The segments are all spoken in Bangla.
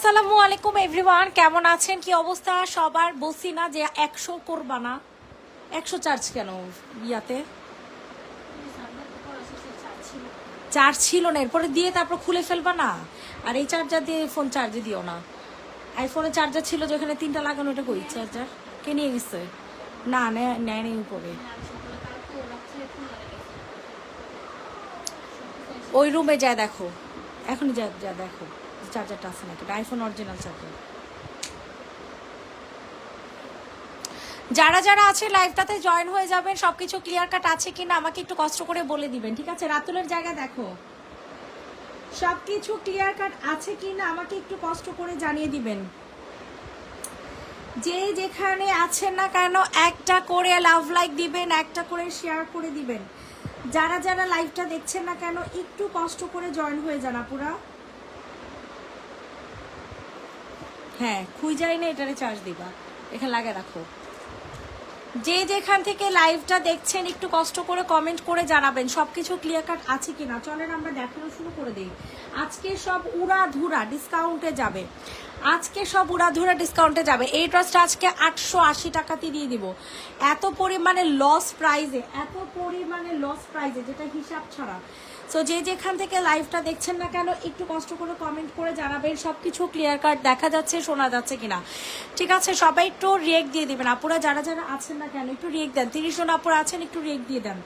আসসালামু আলাইকুম এভরিওয়ান কেমন আছেন? কি অবস্থা? সবার বসি না যে একশো করবা না একশো চার্জ কেন ইয়াতে? চার্জ ছিল না। এরপরে দিয়ে তারপর খুলে ফেলবা না? আর এই চার্জার দিয়ে ফোন চার্জে দিও না। আইফোনে চার্জার ছিল যেখানে তিনটা লাগানো এটা কই? চার্জার কে নিয়ে গেছে? না নেয় নেই উপরে। ওই রুমে যা দেখো। এখনই যা যা দেখো। চার্জারটা আছে নাকি? আইফোন অরিজিনাল চার্জার যারা যারা আছে লাইভটাতে জয়েন হয়ে যাবেন, সবকিছু ক্লিয়ার কাট আছে কিনা আমাকে একটু কষ্ট করে বলে দিবেন, ঠিক আছে? রাতুলের জায়গা দেখো। সবকিছু ক্লিয়ার কাট আছে কিনা আমাকে একটু কষ্ট করে জানিয়ে দিবেন। যে যেখানে আছেন না কেন, একটা করে লাভ লাইক দিবেন, একটা করে শেয়ার করে দিবেন। যারা যারা লাইভটা দেখছেন না কেন, একটু কষ্ট করে জয়েন হয়ে যান আপুরা। হ্যাঁ খুই যাই না এটারে চার্জ দিবা। এখানে লাগে রাখো। যে যেখান থেকে লাইভটা দেখছেন, একটু কষ্ট করে কমেন্ট করে জানাবেন, সবকিছু ক্লিয়ার কাট আছে কিনা। চলেন আমরা দেখানো শুরু করে দিই। আজকে সব উড়া ধুরা ডিসকাউন্টে যাবে। আজকে সব উড়া ধুরা ডিসকাউন্টে যাবে। এই ড্রেসটা আজকে আটশো আশি টাকাতে দিয়ে দিব। এত পরিমাণে লস প্রাইজে এত পরিমাণে লস প্রাইজে যেটা হিসাব ছাড়া। সো যে যেখান থেকে লাইভটা দেখছেন না কেন, একটু কষ্ট করে কমেন্ট করে জানাবেন। সব কিছু ক্লিয়ার কাট দেখা যাচ্ছে, শোনা যাচ্ছে কিনা। ঠিক আছে, সবাই একটু রিয়েক্ট দিয়ে দেবেন। আপুরা যারা যারা আছেন না কেন, একটু রিয়েক্ট দেন। তিরিশ জন আপুরা আছেন, একটু রিয়েক্ট দিয়ে দেন।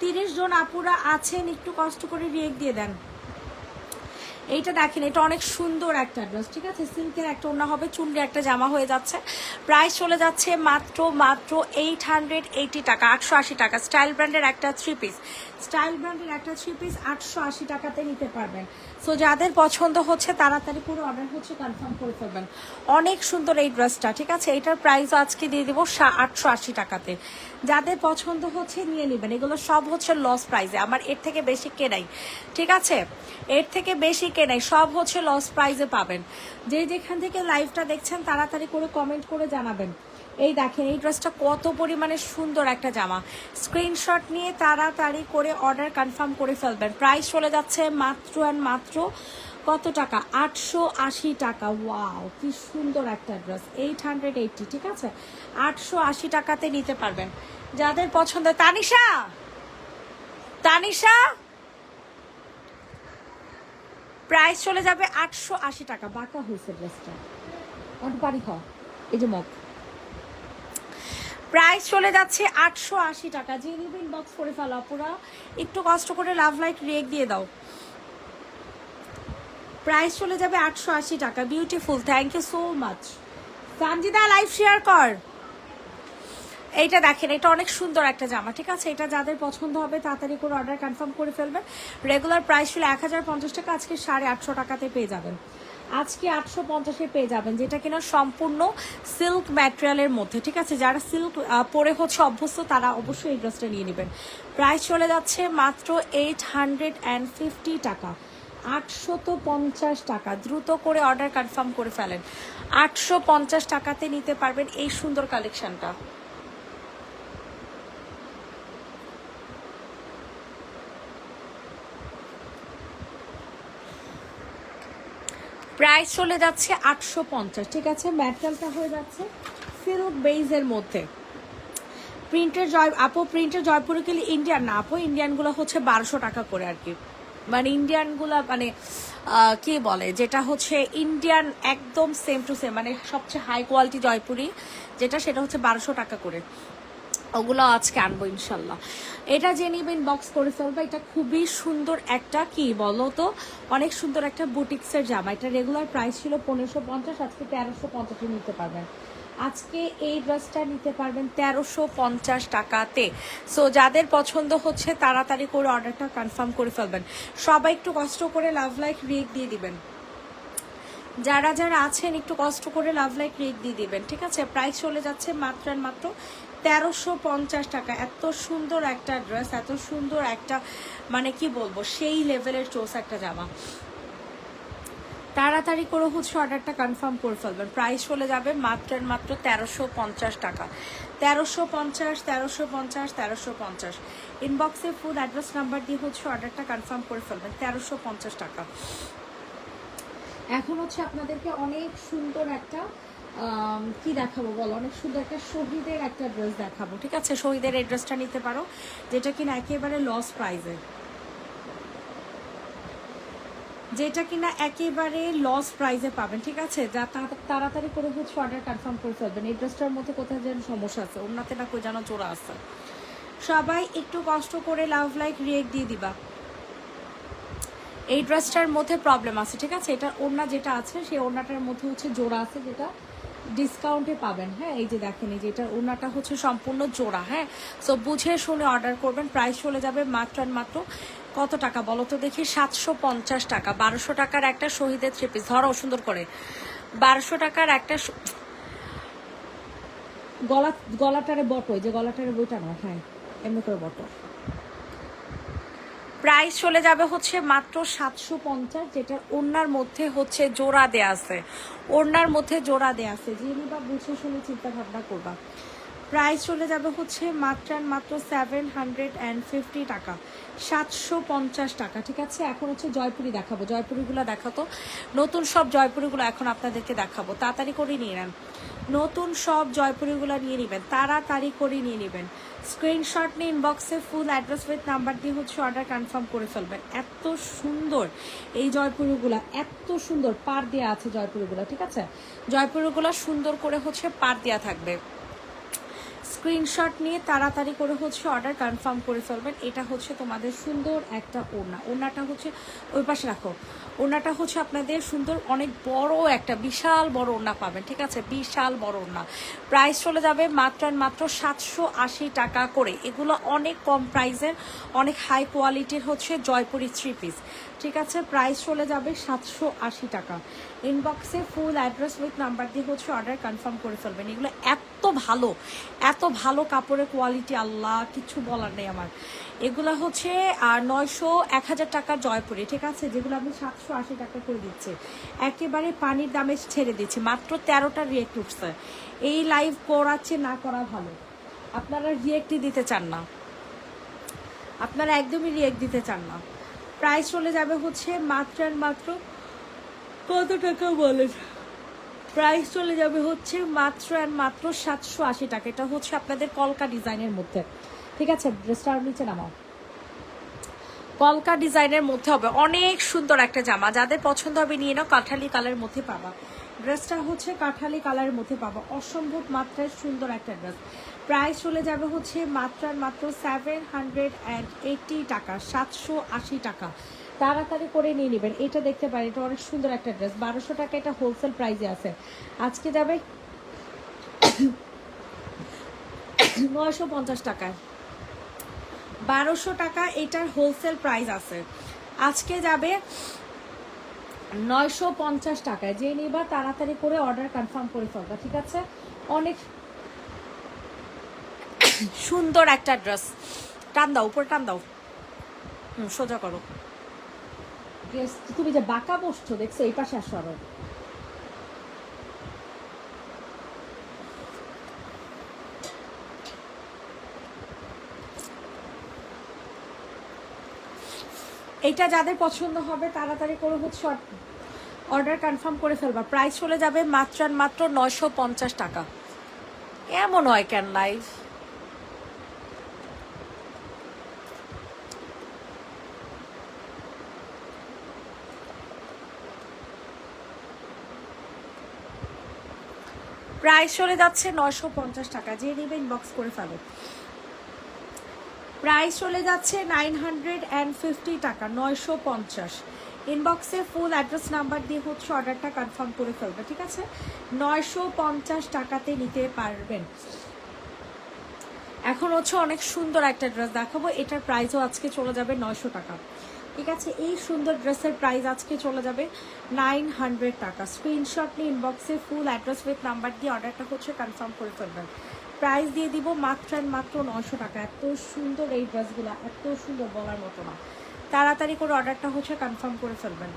তিরিশ জন আপুরা আছেন, একটু কষ্ট করে রিয়েক্ট দিয়ে দেন। এইটা দেখেন, এটা অনেক সুন্দর একটা ড্রেস ঠিক আছে? সিল্কের একটা ওনা হবে, চুনরি একটা জামা হয়ে যাচ্ছে। প্রাইস চলে যাচ্ছে মাত্র মাত্র এইট হান্ড্রেড এইটি টাকা, আটশো আশি টাকা। স্টাইল ব্র্যান্ডের একটা থ্রি পিস স্টাইল ব্র্যান্ডের একটা থ্রি পিস আটশো আশি টাকাতে নিতে পারবেন। সো যাদের পছন্দ হচ্ছে, তাড়াতাড়ি করে অর্ডার হচ্ছে কনফার্ম করে ফেলবেন। অনেক সুন্দর এই ড্রেসটা ঠিক আছে? এটার প্রাইস আজকে দিয়ে দেবো আটশো আশি টাকাতে। যাদের পছন্দ হচ্ছে, নিয়ে নেবেন। এগুলো সব হচ্ছে লস প্রাইজে আমার এর থেকে বেশি কেনাই ঠিক আছে? এর থেকে বেশি কেনাই সব হচ্ছে লস প্রাইসে পাবেন। যে যেখান থেকে লাইভটা দেখছেন, তাড়াতাড়ি করে কমেন্ট করে জানাবেন। এই দেখেন, এই ড্রেসটা কত পরিমাণে সুন্দর একটা জামা। স্ক্রিনশট নিয়ে তাড়াতাড়ি করে অর্ডার কনফার্ম করে ফেলবেন। প্রাইস চলে যাচ্ছে মাত্র অ্যান্ড মাত্র কত টাকা? আটশো আশি টাকা। ওয়াও কি সুন্দর একটা ড্রেস এইট হান্ড্রেড এইটটি ঠিক আছে? আটশো আশি টাকাতে নিতে পারবেন। যাদের পছন্দ, তানিশা! তানিশা! প্রাইস চলে যাবে আটশো আশি টাকা। বাঁকা হয়েছে ড্রেসটা অনেক বাড়ি হ। এই যে মগ প্রাইস চলে যাচ্ছে আটশো আশি টাকা। যে নিবেন বক্স করে ফেলো পুরা একটু কষ্ট করে লাভ লাইক রেক দিয়ে দাও। প্রাইস চলে যাবে আটশো আশি টাকা। Beautiful thank you so much Sanjida live share কর। এইটা দেখেন, এটা অনেক সুন্দর একটা জামা, ঠিক আছে? এটা যাদের পছন্দ হবে, তাড়াতাড়ি করে অর্ডার কনফার্ম করে ফেলবেন। রেগুলার প্রাইস ছিল এক হাজার পঞ্চাশ টাকা, আজকে সাড়ে আটশো টাকাতে পেয়ে যাবেন। আজকে আটশো পঞ্চাশে পেয়ে যাবেন, যেটা কিনা সম্পূর্ণ সিল্ক ম্যাটেরিয়ালের মধ্যে, ঠিক আছে? যারা সিল্ক পরে হচ্ছে অভ্যস্ত, তারা অবশ্যই এই ড্রেসটা নিয়ে নেবেন। প্রাইস চলে যাচ্ছে মাত্র এইট হান্ড্রেড অ্যান্ড ফিফটি টাকা। আটশত পঞ্চাশ টাকা, দ্রুত করে অর্ডার কনফার্ম করে ফেলেন। আটশো পঞ্চাশ টাকাতে নিতে পারবেন এই সুন্দর কালেকশনটা প্রাইস চলে যাচ্ছে আটশো পঞ্চাশ। ঠিক আছে, ম্যাটেরিয়ালটা হয়ে যাচ্ছে সিল্ক বেইজের মধ্যে। প্রিন্টের জয়, আপো প্রিন্টের জয়পুরে গেলে ইন্ডিয়ান না, আপো ইন্ডিয়ানগুলো হচ্ছে বারোশো টাকা করে আর কি। মানে ইন্ডিয়ানগুলো মানে কি বলে, যেটা হচ্ছে ইন্ডিয়ান একদম সেম টু সেম মানে সবচেয়ে হাই কোয়ালিটি জয়পুরি, যেটা সেটা হচ্ছে বারোশো টাকা করে। ওগুলো আজকে আনব ইনশাল্লাহ। এটা যে নিবেন বক্স করে ফেলব, এটা খুবই সুন্দর একটা কি বলো তো? অনেক সুন্দর একটা বুটিক্সের জামা। এটা রেগুলার প্রাইস ছিল পনেরোশো পঞ্চাশ, আজকে তেরোশো পঞ্চাশে নিতে পারবেন। আজকে এই ড্রেসটা নিতে পারবেন তেরোশো পঞ্চাশ টাকাতে। সো যাদের পছন্দ হচ্ছে, তাড়াতাড়ি করে অর্ডারটা কনফার্ম করে ফেলবেন। সবাই একটু কষ্ট করে লাভ লাইক রিয়েক দিয়ে দিবেন। যারা যারা আছেন, একটু কষ্ট করে লাভ লাইক রেট দিয়ে দিবেন, ঠিক আছে? প্রাইস চলে যাচ্ছে মাত্রার মাত্র তেরোশো পঞ্চাশ টাকা। এত সুন্দর একটা ড্রেস এত সুন্দর একটা মানে কি বলব, সেই লেভেলের চোস একটা জামা। তাড়াতাড়ি করে হচ্ছে অর্ডারটা কনফার্ম করে ফেলবেন। প্রাইস চলে যাবে মাত্র মাত্র তেরোশো পঞ্চাশ টাকা। তেরোশো পঞ্চাশ তেরোশো পঞ্চাশ তেরোশো পঞ্চাশ। ইনবক্সে ফুড অ্যাড্রেস নাম্বার দিয়ে হচ্ছে অর্ডারটা কনফার্ম করে ফেলবেন। তেরোশো পঞ্চাশ টাকা। এখন হচ্ছে আপনাদেরকে অনেক সুন্দর একটা কি দেখাবো বলো? অনেক সুন্দর একটা শহীদের একটা ড্রেস দেখাবো, ঠিক আছে? শহীদের এই ড্রেসটা নিতে পারো, যেটা কিনা একেবারে লস প্রাইজে যেটা কিনা একেবারে লস প্রাইজে পাবেন, ঠিক আছে? যা তাড়াতাড়ি করে হচ্ছে অর্ডার কনফার্ম করে ফেলবেন। এই ড্রেসটার মধ্যে কোথায় যেন সমস্যা আছে ওনাতে না কই যেন জোড়া আছে। সবাই একটু কষ্ট করে লাভ লাইক রিয়েক্ট দিয়ে দিবা। এই ড্রেসটার মধ্যে প্রবলেম আছে, ঠিক আছে? এটা ওড়না যেটা আছে, সেই ওড়নাটার মধ্যে হচ্ছে জোড়া আছে যেটা। ডিসকাউন্টে পাবেন। হ্যাঁ এই যে দেখেন, এই যে এটা ওড়নাটা হচ্ছে সম্পূর্ণ জোড়া হ্যাঁ? সো বুঝে শুনে অর্ডার করবেন প্রাইস চলে যাবে মাত্র আর মাত্র কত টাকা বলো তো দেখি? সাতশো পঞ্চাশ টাকা, বারোশো টাকার একটা শহীদের থ্রি পিস ধরো সুন্দর করে, বারোশো টাকার একটা গলা, গলাটারে বটো যে গলাটারে বইটা না হ্যাঁ এমনি করে বটো। প্রাইস চলে যাবে হচ্ছে মাত্র সাতশো পঞ্চাশ, যেটা ওড়নার মধ্যে হচ্ছে জোড়া দেয়া আছে। ওড়নার মধ্যে জোড়া দেয়া আছে। যিনি বা বুঝে শুনে চিন্তা ভাবনা করবা। প্রাইস চলে যাবে হচ্ছে মাত্র মাত্র সেভেন হান্ড্রেড অ্যান্ড ফিফটি টাকা। সাতশো পঞ্চাশ টাকা, ঠিক আছে? এখন হচ্ছে জয়পুরি দেখাবো। জয়পুরিগুলো দেখাতো। নতুন সব জয়পুরিগুলো এখন আপনাদেরকে দেখাবো। তাড়াতাড়ি করে নিয়ে নেন। নতুন সব জয়পুরিগুলো নিয়ে নেবেন। তাড়াতাড়ি করে নিয়ে নেবেন। স্ক্রিনশট নিয়ে ইনবক্সে ফুল অ্যাড্রেস উইথ নাম্বার দিয়ে হচ্ছে অর্ডার কনফার্ম করে ফেলবেন। এত সুন্দর এই জয়পুরগুলা, এত সুন্দর পার দেওয়া আছে জয়পুরগুলো, ঠিক আছে? জয়পুরগুলা সুন্দর করে হচ্ছে পার দেওয়া থাকবে। স্ক্রিনশট নিয়ে তাড়াতাড়ি করে হচ্ছে অর্ডার কনফার্ম করে ফেলবেন। এটা হচ্ছে তোমাদের সুন্দর একটা ওড়না। ওড়নাটা হচ্ছে ওই পাশে রাখো। ওড়নাটা হচ্ছে আপনাদের সুন্দর অনেক বড় একটা, বিশাল বড় ওড়না পাবেন। ঠিক আছে? বিশাল বড় ওড়না। প্রাইস চলে যাবে মাত্র মাত্র সাতশো আশি টাকা করে। এগুলো অনেক কম প্রাইসের অনেক হাই কোয়ালিটির হচ্ছে জয়পুরি থ্রি পিস ঠিক আছে? প্রাইস চলে যাবে সাতশো আশি টাকা। ইনবক্সে ফুল অ্যাড্রেস উইথ নাম্বার দিয়ে হচ্ছে অর্ডার কনফার্ম করে ফেলবেন। এগুলো এত ভালো এত ভালো কাপড়ের কোয়ালিটি আল্লাহ, কিছু বলার নেই আমার। এগুলো হচ্ছে আর নয়শো এক হাজার টাকার জয়পুরে, ঠিক আছে? যেগুলো আমি সাতশো আশি টাকা করে দিচ্ছি। একেবারে পানির দামে ছেড়ে দিচ্ছি। মাত্র তেরোটা রিয়েক্ট উঠছে। এই লাইভ করাচ্ছে না করা ভালো। আপনারা রিয়েক্টই দিতে চান না। আপনারা একদমই রিয়েক্ট দিতে চান না। প্রাইস চলে যাবে হচ্ছে মাত্র মাত্র কত টাকা বলেন? প্রাইস চলে যাবে হচ্ছে মাত্র অ্যান্ড মাত্র সাতশো আশি টাকা। এটা হচ্ছে আপনাদের কলকা ডিজাইনের মধ্যে। ঠিক আছে? ড্রেসটা নিচে নামাও। কলকা ডিজাইনের মধ্যে হবে। অনেক সুন্দর একটা জামা। যাদের পছন্দ হবে নিয়ে নাও, কাঁঠালি কালারের মধ্যে পাবা। ড্রেসটা হচ্ছে কাঁঠালি কালারের মধ্যে পাবা। অসম্ভব মাত্রায় সুন্দর একটা ড্রেস প্রাইস চলে যাবে হচ্ছে মাত্রার মাত্র সেভেন হান্ড্রেড অ্যান্ড এইটি টাকা। সাতশো আশি টাকা। তাড়াতাড়ি করে নিয়ে নেবেন। এটা দেখতে পারেন, এটা অনেক সুন্দর একটা ড্রেস বারোশো টাকা এটা হোলসেল প্রাইসে আছে। আজকে যাবে নয়শো পঞ্চাশ টাকায়। বারোশো টাকা এটার হোলসেল প্রাইস আছে। আজকে যাবে নয়শো পঞ্চাশ টাকায়। যে নিবা তাড়াতাড়ি করে অর্ডার কনফার্ম করে ফেলবা, ঠিক আছে? অনেক সুন্দর একটা ড্রেস টান দাও, উপরে টান দাও। সোজা করো। তুমি যে বাঁকা বসছো, দেখছ, এই পাশে আসো আরও এইটা যাদের পছন্দ হবে, তাড়াতাড়ি করে হচ্ছে অর্ডার কনফার্ম করে ফেলবা। প্রাইস চলে যাবে মাত্র মাত্র নয়শো পঞ্চাশ টাকা। এমন হয় ক্যান লাইভ প্রাইস চলে যাচ্ছে নয়শো পঞ্চাশ টাকা। যে নেবে ইনবক্স করে ফেলো। প্রাইস চলে যাচ্ছে নাইন হান্ড্রেড অ্যান্ড ফিফটি টাকা, নয়শো পঞ্চাশ। ইনবক্সে ফুল অ্যাড্রেস নাম্বার দিয়ে হচ্ছে অর্ডারটা কনফার্ম করে ফেলবে, ঠিক আছে? নয়শো পঞ্চাশ টাকাতে নিতে পারবেন। এখন হচ্ছে অনেক সুন্দর একটা ড্রেস দেখাবো। এটার প্রাইসও আজকে চলে যাবে নয়শো টাকা। ঠিক আছে, এই সুন্দর ড্রেসের প্রাইস আজকে চলে যাবে নাইন হান্ড্রেড টাকা। স্ক্রিনশট নিয়ে ইনবক্সে ফুল অ্যাড্রেস উইথ নাম্বার দিয়ে অর্ডারটা হচ্ছে কনফার্ম করে ফেলবেন। প্রাইস দিয়ে দিব মাত্র মাত্র নশো টাকা। এত সুন্দর এই ড্রেসগুলো, এত সুন্দর বলার মতো না। তাড়াতাড়ি করে অর্ডারটা হচ্ছে কনফার্ম করে ফেলবেন।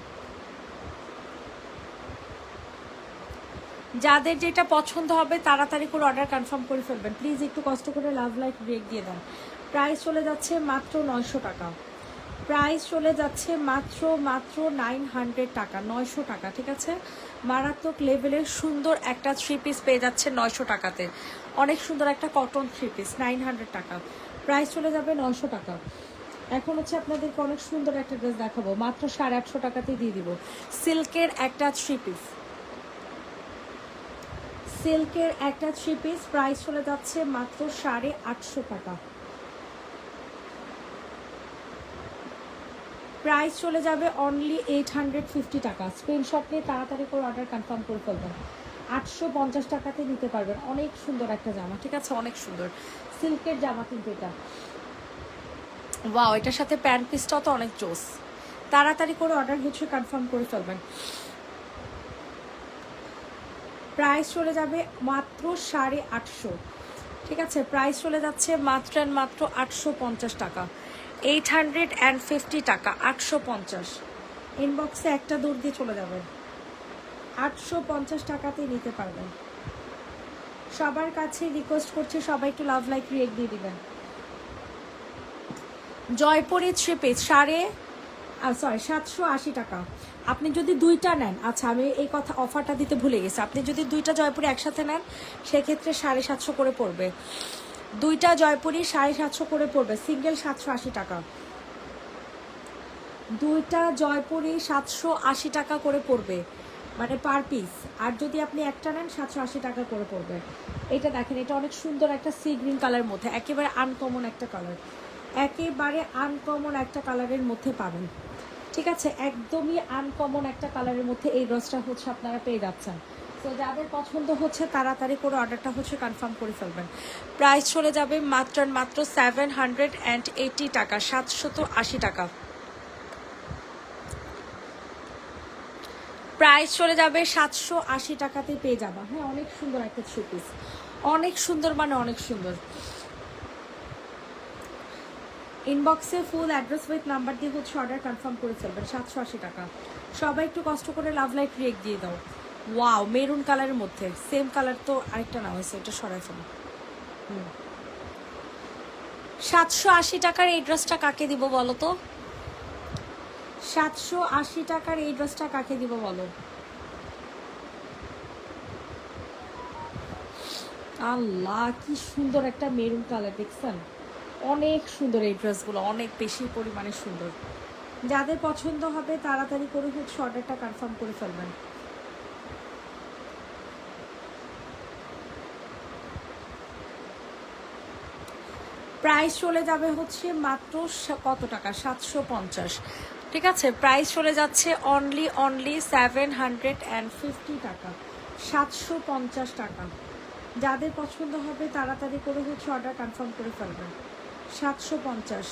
যাদের যেটা পছন্দ হবে তাড়াতাড়ি করে অর্ডার কনফার্ম করে ফেলবেন। প্লিজ একটু কষ্ট করে লাভ লাইক ব্রেক দিয়ে দেন। প্রাইস চলে যাচ্ছে মাত্র নয়শো টাকা। প্রাইস চলে যাচ্ছে মাত্র মাত্র নাইন হান্ড্রেড টাকা, নয়শো টাকা, ঠিক আছে? মারাত্মক লেভেলের সুন্দর একটা থ্রি পিস পেয়ে যাচ্ছে নয়শো টাকাতে। অনেক সুন্দর একটা cotton three piece nine hundred টাকা। প্রাইস চলে যাবে নয়শো টাকা। এখন হচ্ছে আপনাদেরকে অনেক সুন্দর একটা ড্রেস দেখাবো। মাত্র সাড়ে আটশো টাকাতেই দিয়ে দিব। সিল্কের একটা থ্রি পিস সিল্কের একটা থ্রি পিস প্রাইস চলে যাচ্ছে মাত্র সাড়ে আটশো টাকা। প্রাইস চলে যাবে অনলি এইট হান্ড্রেড ফিফটি টাকা। স্ক্রিনশট নিয়ে তাড়াতাড়ি করে অর্ডার কনফার্ম করে ফেলবেন। আটশো পঞ্চাশ টাকাতে নিতে পারবেন। অনেক সুন্দর একটা জামা। ঠিক আছে? অনেক সুন্দর। সিল্কের জামা কিন্তু এটা। ওয়াও এটার সাথে প্যান্ট পিসটাও তো অনেক জোস। তাড়াতাড়ি করে অর্ডার হচ্ছে কনফার্ম করে ফেলবেন। প্রাইস চলে যাবে মাত্র সাড়ে আটশো। ঠিক আছে? প্রাইস চলে যাচ্ছে মাত্র মাত্র আটশো পঞ্চাশ টাকা। এইট হান্ড্রেড অ্যান্ড ফিফটি টাকা, আটশো পঞ্চাশ। ইনবক্সে একটা দূর দিয়ে চলে যাবেন। আটশো পঞ্চাশ টাকাতেই নিতে পারবেন। সবার কাছে রিকোয়েস্ট করছি সবাই একটু লাভ লাইক রিয়েক্ট দিয়ে দিবেন। জয়পুরি থ্রি পিস সাড়ে সরি সাতশো আশি টাকা। আপনি যদি দুইটা নেন আচ্ছা আমি এই কথা অফারটা দিতে ভুলে গেছি। আপনি যদি দুইটা জয়পুরে একসাথে নেন, সেক্ষেত্রে সাড়ে সাতশো করে পড়বে। দুইটা জয়পুরি সাড়ে সাতশো করে পড়বে, সিঙ্গেল সাতশো আশি টাকা। দুইটা জয়পুরি সাতশো আশি টাকা করে পড়বে মানে পার পিস আর যদি আপনি একটা নেন, সাতশো আশি টাকা করে পড়বে। এটা দেখেন, এটা অনেক সুন্দর একটা সি গ্রিন কালার মধ্যে, একেবারে আনকমন একটা কালার একেবারে আনকমন একটা কালারের মধ্যে পাবেন। ঠিক আছে? একদমই আনকমন একটা কালারের মধ্যে এই ড্রেসটা হচ্ছে আপনারা পেয়ে যাচ্ছেন। তো যাদের পছন্দ হচ্ছে, তাড়াতাড়ি করে অর্ডারটা হচ্ছে কনফার্ম করে ফেলবেন। প্রাইস চলে যাবে মাত্র মাত্র সেভেন হান্ড্রেড অ্যান্ড এইটি টাকা, সাতশত আশি টাকা। প্রাইস চলে যাবে সাতশো আশি টাকাতে পেয়ে যাবা। হ্যাঁ অনেক সুন্দর একটা থ্রি পিস অনেক সুন্দর মানে অনেক সুন্দর। ইনবক্সে ফুল অ্যাড্রেস উইথ নাম্বার দিয়ে হচ্ছে অর্ডার কনফার্ম করে ফেলবেন সাতশো আশি টাকা। সবাই একটু কষ্ট করে লাভ লাইট রিয়েক্ট দিয়ে দাও। ওয়াও মেরুন কালারের মধ্যে। সেম কালার তো আরেকটা না হয়েছে, এটা সরাই ফেলো। সাতশো আশি টাকার এই ড্রেসটা কাকে দিব বলো তো? সাতশো আশি টাকার এই ড্রেসটা কাকে দিব বলো? আল্লাহ, কি সুন্দর একটা মেরুন কালার দেখছেন? অনেক সুন্দর এই ড্রেসগুলো অনেক বেশি পরিমাণে সুন্দর। যাদের পছন্দ হবে, তাড়াতাড়ি করে হচ্ছে অর্ডারটা কনফার্ম করে ফেলবেন। প্রাইস চলে যাবে হচ্ছে মাত্র কত টাকা? সাতশো পঞ্চাশ। ঠিক আছে, প্রাইস চলে যাচ্ছে only only seven hundred and fifty টাকা। সাতশো পঞ্চাশ টাকা। যাদের পছন্দ হবে তাড়াতাড়ি করে হচ্ছে অর্ডার কনফার্ম করে ফেলবেন। সাতশো পঞ্চাশ।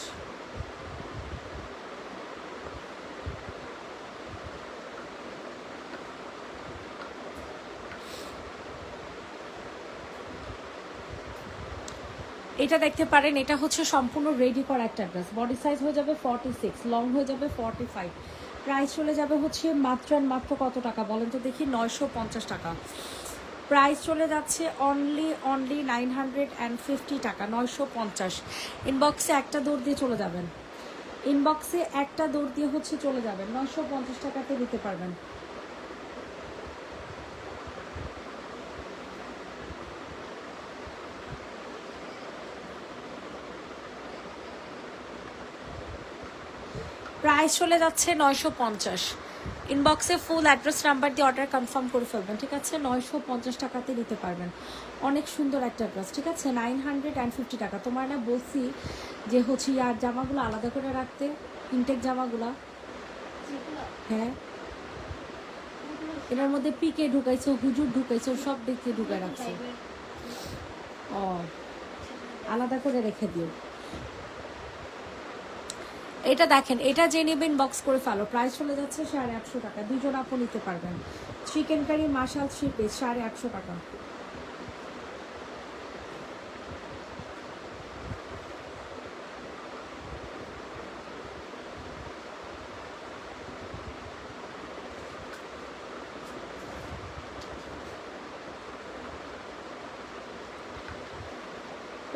এটা দেখতে পারেন, এটা হচ্ছে সম্পূর্ণ রেডি করা একটা ড্রেস বডি সাইজ হয়ে যাবে ফর্টি সিক্স লং হয়ে যাবে ফর্টি ফাইভ প্রাইস চলে যাবে হচ্ছে মাত্র মাত্র কত টাকা? বলেন তো দেখি, নয়শো পঞ্চাশ টাকা। প্রাইস চলে যাচ্ছে only only nine hundred and fifty টাকা, নয়শো পঞ্চাশ। ইনবক্সে একটা দৌড় দিয়ে চলে যাবেন। ইনবক্সে একটা দৌড় দিয়ে হচ্ছে চলে যাবেন। নয়শো পঞ্চাশ টাকাতে দিতে পারবেন। প্রাইস চলে যাচ্ছে নয়শো পঞ্চাশ। ইনবক্সে ফুল অ্যাড্রেস নাম্বার দিয়ে অর্ডার কনফার্ম করে ফেলবেন, ঠিক আছে? নয়শো পঞ্চাশ টাকাতে নিতে পারবেন। অনেক সুন্দর একটা ড্রেস ঠিক আছে? নাইন হান্ড্রেড অ্যান্ড ফিফটি টাকা। তোমার না বলছি যে হচ্ছে ইয়ার জামাগুলো আলাদা করে রাখতে ইনটেক জামাগুলা? হ্যাঁ। এটার মধ্যে পিকে ঢুকাইছো, হুজুর ঢুকাইছো সব দিকে ঢুকাই রাখছো। ও, আলাদা করে রেখে দিও। এটা দেখেন, এটা যে নেবেন বক্স করে ফেলো। প্রাইস চলে যাচ্ছে সাড়ে আটশো টাকা দুজন আপনি নিতে পারবেন। চিকেন কারি মাসাল শিপে সাড়ে আটশো টাকা।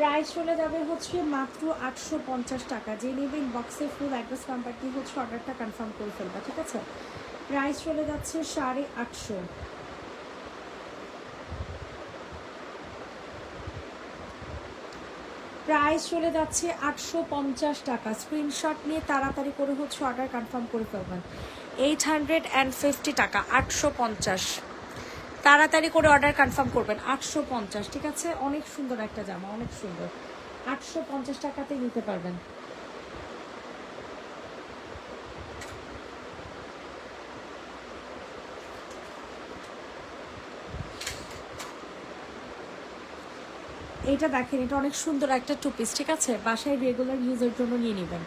প্রাইস চলে যাবে হচ্ছে মাত্র আটশো পঞ্চাশ টাকা। যে নেবেন বক্সে ফুল অ্যাড্রেস নাম্বার দিয়ে হচ্ছে অর্ডারটা কনফার্ম করে ফেলবা, ঠিক আছে? প্রাইস চলে যাচ্ছে সাড়ে আটশো। প্রাইস চলে যাচ্ছে আটশো পঞ্চাশ টাকা। স্ক্রিনশট নিয়ে তাড়াতাড়ি করে হচ্ছে অর্ডার কনফার্ম করে ফেলবেন। এইট হান্ড্রেড অ্যান্ড ফিফটি টাকা, আটশো পঞ্চাশ। তাড়াতাড়ি করে অর্ডার কনফার্ম করবেন। আটশো পঞ্চাশ, ঠিক আছে? অনেক সুন্দর একটা জামা, অনেক সুন্দর। আটশো পঞ্চাশ টাকাতে নিতে পারবেন। এটা দেখেন, এটা অনেক সুন্দর একটা টু পিস ঠিক আছে? বাসায় রেগুলার ইউজের জন্য নিয়ে নেবেন।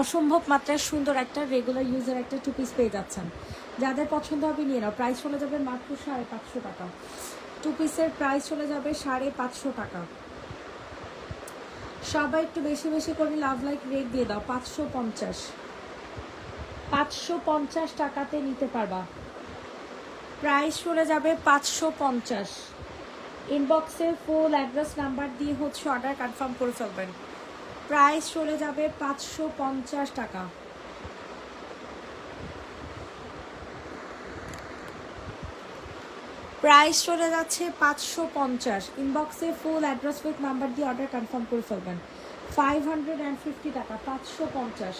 অসম্ভব মাত্রায় সুন্দর একটা রেগুলার ইউজের একটা টু পিস পেয়ে যাচ্ছেন। যাদের পছন্দ হবে নিয়ে নাও। প্রাইস চলে যাবে মাত্র সাড়ে পাঁচশো টাকা। টু পিসের প্রাইস চলে যাবে সাড়ে পাঁচশো টাকা। সবাই একটু বেশি বেশি করে লাভ লাইক রেট দিয়ে দাও, পাঁচশো পঞ্চাশ। পাঁচশো পঞ্চাশ টাকাতে নিতে পারবা। প্রাইস চলে যাবে পাঁচশো পঞ্চাশ। ইনবক্সে ফুল অ্যাড্রেস নাম্বার দিয়ে হচ্ছে অর্ডার কনফার্ম করে ফেলবেন। প্রাইস চলে যাবে পাঁচশো পঞ্চাশ টাকা। প্রাইস চলে যাচ্ছে পাঁচশো পঞ্চাশ। ইনবক্সে ফুল অ্যাড্রেস উইথ নাম্বার দিয়ে অর্ডার কনফার্ম করে ফেলবেন। ফাইভ হান্ড্রেড অ্যান্ড ফিফটি টাকা, পাঁচশো পঞ্চাশ।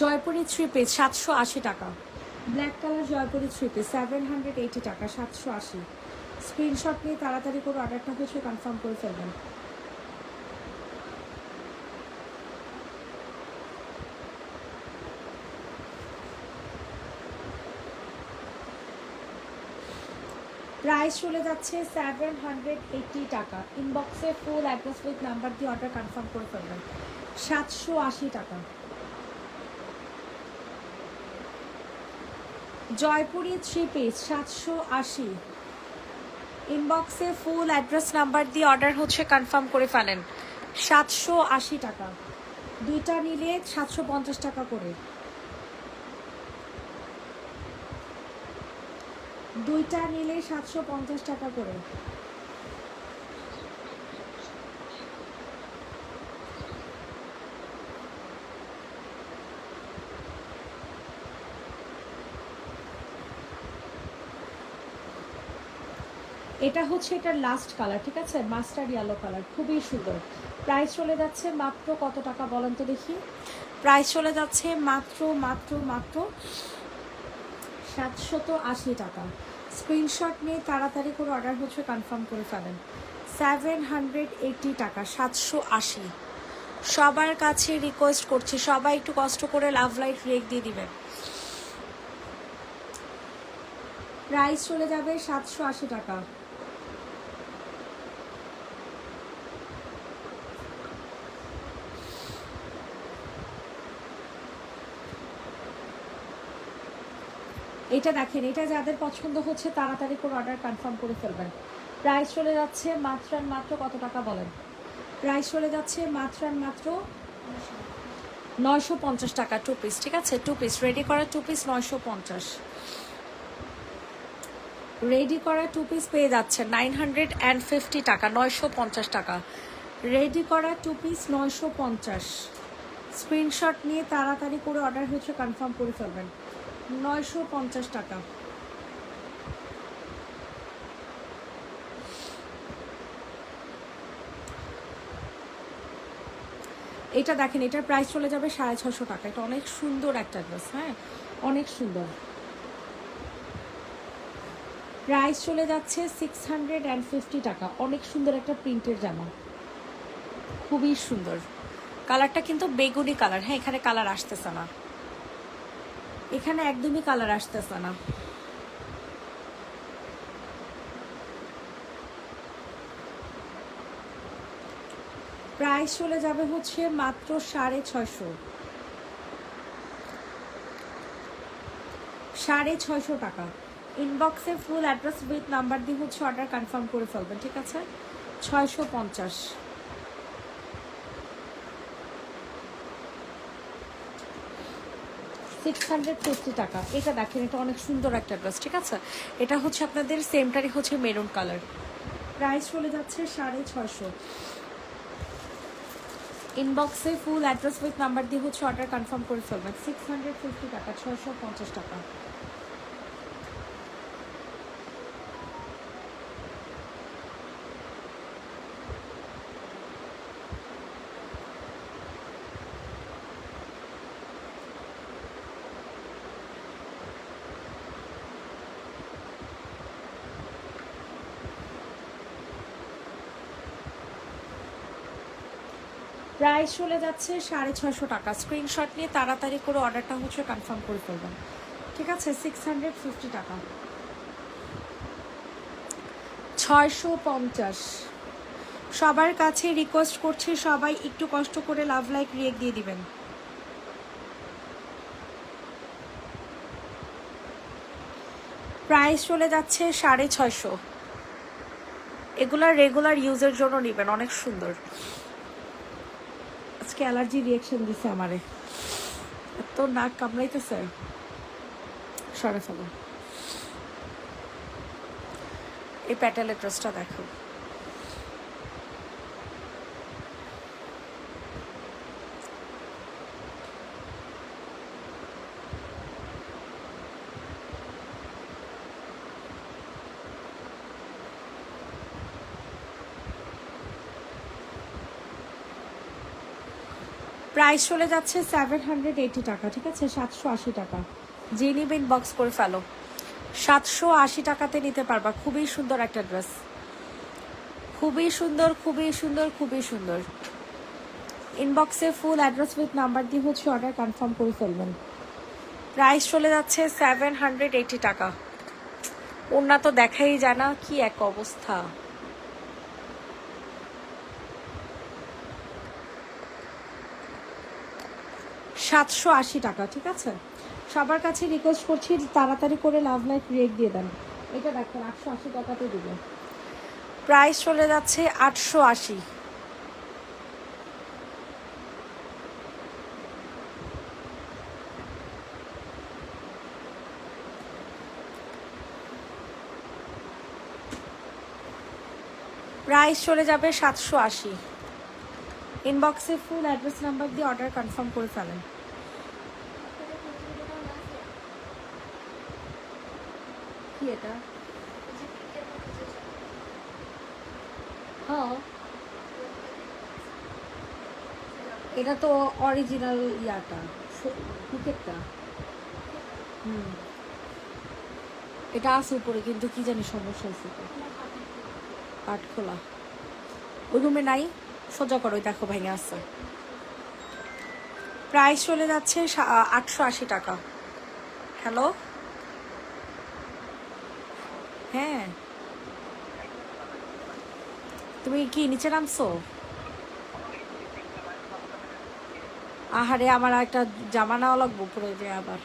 জয়পুরি থ্রি পিস সাতশো আশি টাকা। Black colour Jaipuri three piece seven hundred eighty টাকা, সাতশো আশি। স্ক্রিনশট নিয়ে তাড়াতাড়ি করে অর্ডারটা হচ্ছে কনফার্ম করে ফেলবেন। প্রাইস চলে যাচ্ছে সেভেন হান্ড্রেড এইটি টাকা। ইনবক্সে ফুল অ্যাড্রেস উইথ নাম্বার দিয়ে অর্ডার কনফার্ম করে ফেলবেন। সাতশো আশি টাকা। জয়পুরি থ্রি পিস সাতশো আশি। ইনবক্সে ফুল অ্যাড্রেস নাম্বার দিয়ে অর্ডার হচ্ছে কনফার্ম করে ফেলেন। সাতশো আশি টাকা। দুইটা নিলে সাতশো পঞ্চাশ টাকা করে। দুইটা নিলে সাতশো পঞ্চাশ টাকা করে। এটা হচ্ছে এটার লাস্ট কালার ঠিক আছে? মাস্টার ইয়েলো কালার খুবই সুন্দর। প্রাইস চলে যাচ্ছে মাত্র কত টাকা বলেন তো দেখি? প্রাইস চলে যাচ্ছে মাত্র মাত্র মাত্র সাতশত আশি টাকা। স্ক্রিনশট নিয়ে তাড়াতাড়ি করে অর্ডার হচ্ছে, কনফার্ম করে ফেলেন। সেভেন হান্ড্রেড এইটি টাকা, সাতশো আশি। সবার কাছে রিকোয়েস্ট করছি, সবাই একটু কষ্ট করে লাভ লাইট রেক দিয়ে দিবেন। প্রাইস চলে যাবে সাতশো আশি টাকা। এটা দেখেন, এটা যাদের পছন্দ হচ্ছে তাড়াতাড়ি করে অর্ডার কনফার্ম করে ফেলবেন। প্রাইস চলে যাচ্ছে মাত্র মাত্র কত টাকা বলেন? প্রাইস চলে যাচ্ছে মাত্র মাত্র নয়শো পঞ্চাশ টাকা টু পিস ঠিক আছে? টু পিস রেডি করা টু পিস নয়শো পঞ্চাশ। রেডি করা টু পিস পেয়ে যাচ্ছে নাইন হান্ড্রেড অ্যান্ড ফিফটি টাকা, নয়শো পঞ্চাশ টাকা। রেডি করা টু পিস নয়শো পঞ্চাশ। স্ক্রিনশট নিয়ে তাড়াতাড়ি করে অর্ডার হচ্ছে কনফার্ম করে ফেলবেন। নয়শো পঞ্চাশ টাকা। এটা দেখেন, এটার প্রাইস চলে যাবে সাড়ে ছশো টাকা। এটা অনেক সুন্দর একটা ড্রেস হ্যাঁ? অনেক সুন্দর। প্রাইস চলে যাচ্ছে সিক্স হান্ড্রেড অ্যান্ড ফিফটি টাকা। অনেক সুন্দর একটা প্রিন্টের জামা। খুবই সুন্দর। কালারটা কিন্তু বেগুনি কালার হ্যাঁ? এখানে কালার আসতেছে না। এখানে একদমই কালার আসতেছে না। প্রাইস চলে যাবে হচ্ছে মাত্র সাড়ে ছয়শো। সাড়ে ছয়শো টাকা। ইনবক্সে ফুল অ্যাড্রেস উইথ নাম্বার দিয়ে হচ্ছে অর্ডার কনফার্ম করে ফেলবেন, ঠিক আছে? ছয়শো পঞ্চাশ। সিক্স হান্ড্রেড ফিফটি টাকা। এটা দেখেন, এটা অনেক সুন্দর একটা ড্রেস ঠিক আছে? এটা হচ্ছে আপনাদের সেমটারই হচ্ছে মেরুন কালার প্রাইস চলে যাচ্ছে সাড়ে ছশো ইনবক্সে ফুল অ্যাড্রেস উইথ নাম্বার দিয়ে হচ্ছে অর্ডার কনফার্ম করে ফেলবেন। সিক্স হান্ড্রেড ফিফটি টাকা ছশো পঞ্চাশ টাকা। প্রাইস চলে যাচ্ছে সাড়ে ছশো টাকা। স্ক্রিনশট নিয়ে তাড়াতাড়ি করে অর্ডারটা হচ্ছে কনফার্ম করে ফেলবেন। ঠিক আছে? সিক্স হান্ড্রেড ফিফটি টাকা। ছয়শো পঞ্চাশ। সবার কাছে রিকোয়েস্ট করছি, সবাই একটু কষ্ট করে লাভ লাইক রিয়েক্ট দিয়ে দিবেন। প্রাইস চলে যাচ্ছে সাড়ে ছয়শো। এগুলা রেগুলার ইউজের জন্য নেবেন, অনেক সুন্দর। আজকে অ্যালার্জি রিয়াকশন দিছে আমারে। এত নাক কামড়াইতেছে। সরে ফেলো। এই প্যাটেলের ড্রেসটা দেখো। প্রাইস চলে যাচ্ছে সেভেন হান্ড্রেড এইটি টাকা, ঠিক আছে? সাতশো আশি টাকা। যে নিবেন বক্স করে ফেলো। সাতশো আশি টাকাতে নিতে পারবা। খুবই সুন্দর একটা ড্রেস খুবই সুন্দর খুবই সুন্দর খুবই সুন্দর। ইনবক্সে ফুল অ্যাড্রেস উইথ নাম্বার দিয়ে হচ্ছে অর্ডার কনফার্ম করে ফেলবেন। প্রাইস চলে যাচ্ছে সেভেন হান্ড্রেড এইটি টাকা। ওনা তো দেখাই যায় না কি এক অবস্থা। সাতশো আশি টাকা ঠিক আছে? সবার কাছে রিকোয়েস্ট করছি তাড়াতাড়ি করে লাভ লাইফ রেট দিয়ে দেন। এটা দেখেন আটশো আশি টাকাতে দেবে প্রাইস চলে যাচ্ছে আটশো আশি। প্রাইস চলে যাবে সাতশো আশি। ইনবক্সে ফুল অ্যাড্রেস নাম্বার দিয়ে অর্ডার কনফার্ম করে ফেলেন। কি এটা? হ্যাঁ। এটা তো অরিজিনাল ইয়াটা। ক্রিকেটটা হুম। এটা আছে উপরে, কিন্তু কি জানি সমস্যা আছে পাট খোলা। ওই রুমে নাই? সোজা করো দেখো ভেঙে আসছে প্রাইস চলে যাচ্ছে আটশো আশি টাকা। হ্যালো? হ্যাঁ। তুমি কি নিচে নামছো? আহারে, আমার একটা জামা নেওয়া লাগবো পরে যে আবার।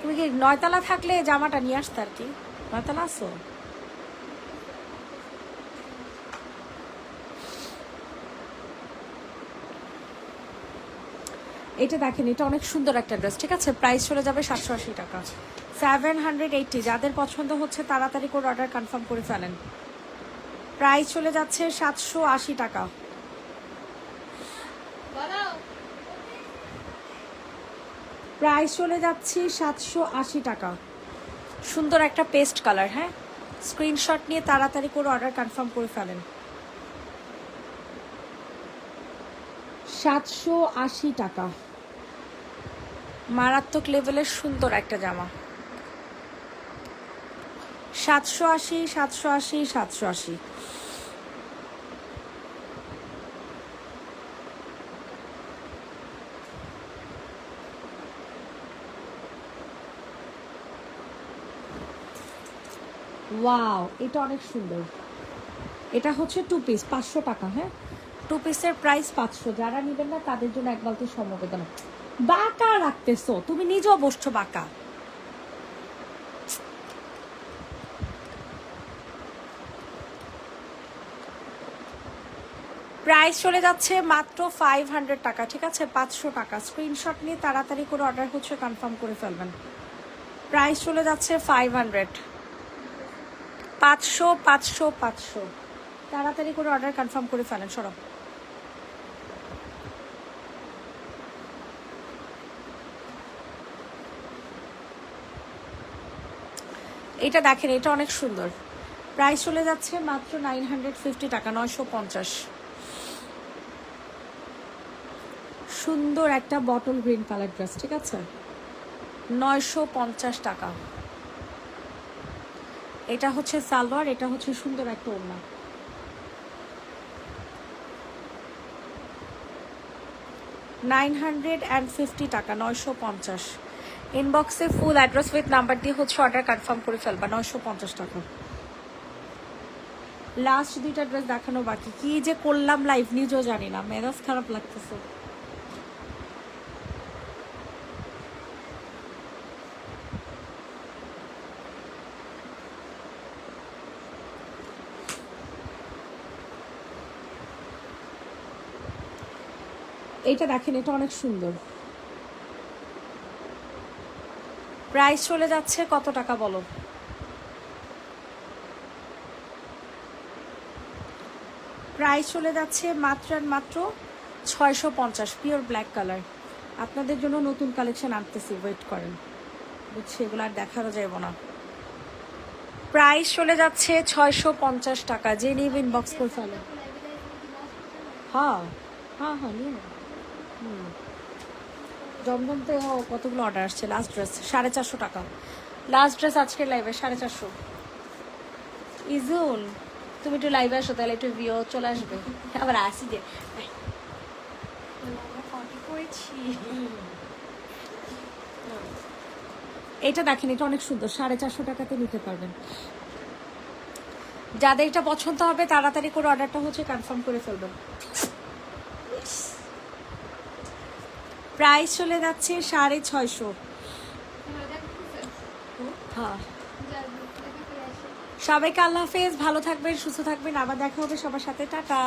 তুমি কি নয়তলা থাকলে জামাটা নিয়ে আসতে আর কি? নয়তলা আসো এটা দেখেন, এটা অনেক সুন্দর একটা ড্রেস, ঠিক আছে? প্রাইস চলে যাবে সাতশো আশি টাকা। সেভেন হান্ড্রেড এইটটি যাদের পছন্দ হচ্ছে তাড়াতাড়ি করে অর্ডার কনফার্ম করে ফেলেন। প্রাইস চলে যাচ্ছে সাতশো আশি টাকা। প্রাইস চলে যাচ্ছে সাতশো আশি টাকা। সুন্দর একটা পেস্ট কালার হ্যাঁ? স্ক্রিনশট নিয়ে তাড়াতাড়ি করে অর্ডার কনফার্ম করে ফেলেন। সাতশো আশি টাকা। মারাত্মক লেভেলের সুন্দর একটা জামা। সাতশো আশি সাতশো আশি সাতশো আশি। ওয়াও, এটা অনেক সুন্দর। এটা হচ্ছে টু পিস পাঁচশো টাকা হ্যাঁ? টু পিসের প্রাইস পাঁচশো। যারা নেবেন না, তাদের জন্য এক বালতি সমবেদনা বাঁকা রাখতেছো, তুমি নিজেও বসছো বাঁকা। প্রাইস চলে যাচ্ছে মাত্র ফাইভ হান্ড্রেড টাকা, ঠিক আছে? পাঁচশো টাকা। স্ক্রিনশট নিয়ে তাড়াতাড়ি করে অর্ডার হচ্ছে কনফার্ম করে ফেলবেন। প্রাইস চলে যাচ্ছে ফাইভ হান্ড্রেড পাঁচশো পাঁচশো পাঁচশো। তাড়াতাড়ি করে অর্ডার কনফার্ম করে ফেলেন সরব এটা দেখেন, এটা অনেক সুন্দর। প্রাইস চলে যাচ্ছে মাত্র নাইন হান্ড্রেড ফিফটি টাকা, নয়শো পঞ্চাশ। সুন্দর একটা বটল গ্রিন কালার ড্রেস ঠিক আছে? নয়শো পঞ্চাশ টাকা। এটা হচ্ছে সালোয়ার, এটা হচ্ছে সুন্দর একটা ওড়না। নাইন হান্ড্রেড অ্যান্ড ফিফটি টাকা, নয়শো পঞ্চাশ। ইনবক্সে ফুল অ্যাড্রেস উইথ নাম্বার দিয়ে হচ্ছে অর্ডার কনফার্ম করে ফেলবা, নয়শো পঞ্চাশ টাকা। লাস্ট দুইটা ড্রেস দেখানো বাকি। কি যে করলাম লাইভ নিজেও জানি না। মেজাজ খারাপ লাগতেছে। এইটা দেখেন এটা অনেক সুন্দর। প্রাইস চলে যাচ্ছে কত টাকা বলো? প্রাইস চলে যাচ্ছে মাত্র আর মাত্র ছয়শো পঞ্চাশ পিওর ব্ল্যাক কালার। আপনাদের জন্য নতুন কালেকশন আনতেছি ওয়েট করেন। বুঝছি এগুলো আর দেখানো যাইব না। প্রাইস চলে যাচ্ছে ছয়শো পঞ্চাশ টাকা যে নিয়ে ইনবক্স করে ফেলো হ্যাঁ হ্যাঁ হ্যাঁ নিয়ে ও কতগুলো অর্ডার আসছে? লাস্ট ড্রেস সাড়ে চারশো টাকা। লাস্ট ড্রেস আজকের লাইভে সাড়ে চারশো। ইজুন তুমি একটু লাইভে আসো তাহলে একটু ভিও চলে আসবে। আবার আসি যে এটা দেখেন এটা অনেক সুন্দর। সাড়ে চারশো টাকাতে নিতে পারবেন। যাদের এটা পছন্দ হবে তাড়াতাড়ি করে অর্ডারটা হচ্ছে কনফার্ম করে ফেলবেন। প্রাইস চলে যাচ্ছে সাড়ে ছয়শো। হ্যাঁ। সবাইকে আল্লাহ হাফেজ, ভালো থাকবেন, সুস্থ থাকবেন, আবার দেখা হবে সবার সাথে, টাটা।